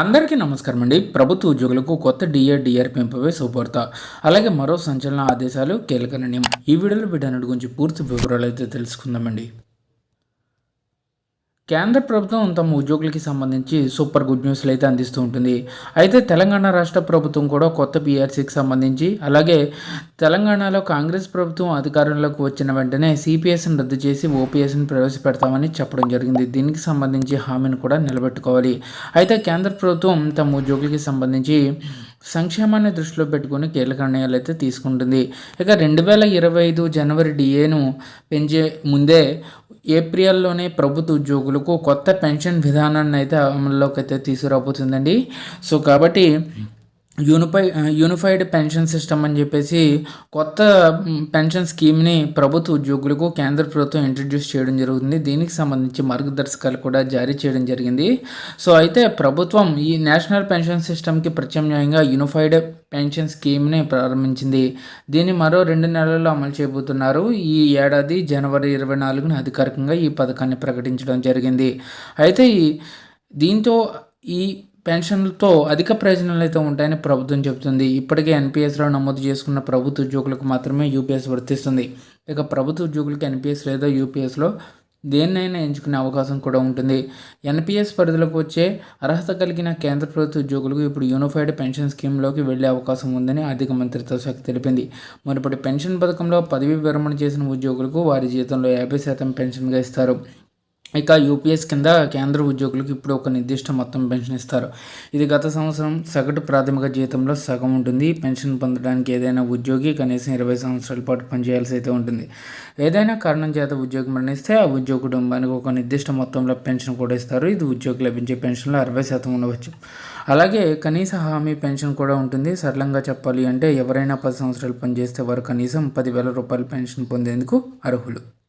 అందరికీ నమస్కారం అండి. ప్రభుత్వ ఉద్యోగులకు కొత్త డిఏ డిఆర్ పెంపుపై శుభవార్త అలాగే మరో సంచలన ఆదేశాలు కీలక నిర్ణయం ఈ వీడియోలో వీటన్నిటి గురించి పూర్తి వివరాలు అయితే తెలుసుకుందామండి. కేంద్ర ప్రభుత్వం తమ ఉద్యోగులకి సంబంధించి సూపర్ గుడ్ న్యూస్లు అయితే అందిస్తూ ఉంటుంది. అయితే తెలంగాణ రాష్ట్ర ప్రభుత్వం కూడా కొత్త పిఆర్సీకి సంబంధించి అలాగే తెలంగాణలో కాంగ్రెస్ ప్రభుత్వం అధికారంలోకి వచ్చిన వెంటనే సిపిఎస్ని రద్దు చేసి ఓపీఎస్ని ప్రవేశపెడతామని చెప్పడం జరిగింది. దీనికి సంబంధించి హామీని కూడా నిలబెట్టుకోవాలి. అయితే కేంద్ర ప్రభుత్వం తమ ఉద్యోగులకి సంబంధించి సంక్షేమాన్ని దృష్టిలో పెట్టుకుని కీలక నిర్ణయాలు అయితే తీసుకుంటుంది. ఇక రెండు వేల ఇరవై ఐదు జనవరి డిఏను పెంచే ముందే ఏప్రిల్లోనే ప్రభుత్వ ఉద్యోగులకు కొత్త పెన్షన్ విధానాన్ని అయితే అమల్లోకి అయితే తీసుకురాబోతుందండి. సో కాబట్టి యూనిఫై యూనిఫైడ్ పెన్షన్ సిస్టమ్ అని చెప్పేసి కొత్త పెన్షన్ స్కీమ్ని ప్రభుత్వ ఉద్యోగులకు కేంద్ర ప్రభుత్వం ఇంట్రడ్యూస్ చేయడం జరుగుతుంది. దీనికి సంబంధించి మార్గదర్శకాలు కూడా జారీ చేయడం జరిగింది. సో అయితే ప్రభుత్వం ఈ నేషనల్ పెన్షన్ సిస్టమ్కి ప్రత్యామ్నాయంగా యూనిఫైడ్ పెన్షన్ స్కీమ్ని ప్రారంభించింది. దీన్ని మరో రెండు నెలల్లో అమలు చేయబోతున్నారు. ఈ ఏడాది జనవరి ఇరవై నాలుగున అధికారికంగా ఈ పథకాన్ని ప్రకటించడం జరిగింది. అయితే ఈ దీంతో ఈ పెన్షన్లతో అధిక ప్రయోజనాలు అయితే ఉంటాయని ప్రభుత్వం చెబుతుంది. ఇప్పటికే ఎన్పిఎస్లో నమోదు చేసుకున్న ప్రభుత్వ ఉద్యోగులకు మాత్రమే యూపీఎస్ వర్తిస్తుంది. ఇక ప్రభుత్వ ఉద్యోగులకు ఎన్పిఎస్ లేదా యూపీఎస్లో దేన్నైనా ఎంచుకునే అవకాశం కూడా ఉంటుంది. ఎన్పిఎస్ పరిధిలోకి వచ్చే అర్హత కలిగిన కేంద్ర ప్రభుత్వ ఉద్యోగులకు ఇప్పుడు యూనిఫైడ్ పెన్షన్ స్కీమ్లోకి వెళ్ళే అవకాశం ఉందని ఆర్థిక మంత్రిత్వ శాఖ తెలిపింది. మునుపటి పెన్షన్ పథకంలో పదవి విరమణ చేసిన ఉద్యోగులకు వారి జీతంలో యాభై శాతం పెన్షన్గా ఇస్తారు. ఇక యూపీఎస్ కింద కేంద్ర ఉద్యోగులకు ఇప్పుడు ఒక నిర్దిష్ట మొత్తం పెన్షన్ ఇస్తారు. ఇది గత సంవత్సరం సగటు ప్రాథమిక జీతంలో సగం ఉంటుంది. పెన్షన్ పొందడానికి ఏదైనా ఉద్యోగి కనీసం ఇరవై సంవత్సరాల పాటు పనిచేయాల్సి అయితే ఉంటుంది. ఏదైనా కారణం చేత ఉద్యోగం మరణిస్తే ఆ ఉద్యోగ కుటుంబానికి ఒక నిర్దిష్ట మొత్తంలో పెన్షన్ కూడా ఇస్తారు. ఇది ఉద్యోగి లభించే పెన్షన్లో అరవై శాతం ఉండవచ్చు. అలాగే కనీస హామీ పెన్షన్ కూడా ఉంటుంది. సరళంగా చెప్పాలి అంటే ఎవరైనా పది సంవత్సరాలు పనిచేస్తే వారు కనీసం పదివేల రూపాయల పెన్షన్ పొందేందుకు అర్హులు.